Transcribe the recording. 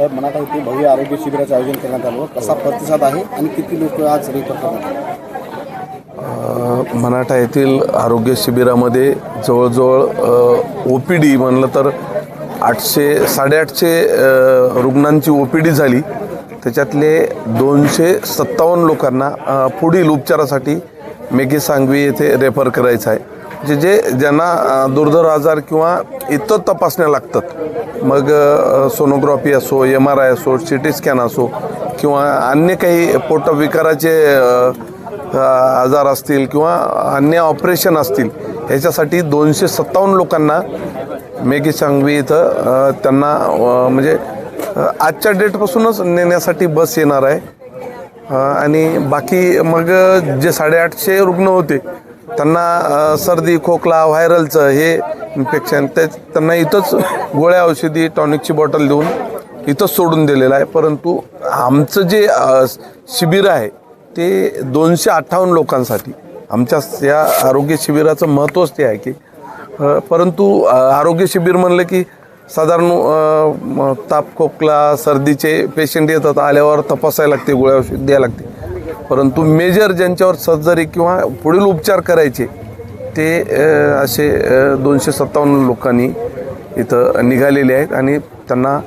साहेब मनाटा येथे भव्य आरोग्य शिबिराचं आयोजन करण्यात आलं. कसा प्रतिसाद आहे आणि किती लोक आज रेफर करण्यात आले मराठा येथील आरोग्य शिबिरामध्ये जवळजवळ ओ पी डी म्हणलं तर आठशे साडेआठशे रुग्णांची ओ पी डी झाली. त्याच्यातले दोनशे सत्तावन्न लोकांना पुढील उपचारासाठी मेघे सांगवी येथे रेफर करायचं आहे. जे जे ज्यांना दुर्धर आजार किंवा इतर तपासण्या लागतात मग सोनोग्राफी असो एम आर आय असो सी टी स्कॅन असो किंवा अन्य काही पोटविकाराचे आजार असतील किंवा अन्य ऑपरेशन असतील ह्याच्यासाठी दोनशे सत्तावन्न लोकांना मेघी सांगवी इथं त्यांना म्हणजे आजच्या डेटपासूनच नेण्यासाठी बस येणार आहे. आणि बाकी मग जे साडेआठशे रुग्ण होते त्यांना सर्दी खोकला व्हायरलचं हे इन्फेक्शन ते त्यांना इथंच गोळ्या औषधी टॉनिकची बॉटल देऊन इथंच सोडून दिलेलं आहे. परंतु आमचं जे शिबिर आहे ते दोनशे अठ्ठावन्न लोकांसाठी. आमच्या या आरोग्य शिबिराचं महत्त्वच ते आहे की परंतु आरोग्य शिबिर म्हणलं की साधारण ताप खोकला सर्दीचे पेशंट येतात आल्यावर तपासायला लागते गोळ्या औषध द्यायला लागते. परंतु मेजर ज्यांच्यावर सर्जरी किंवा पुढील उपचार करायचे ते असे दोनशे सत्तावन्न लोकांनी इथं निघालेले आहेत आणि त्यांना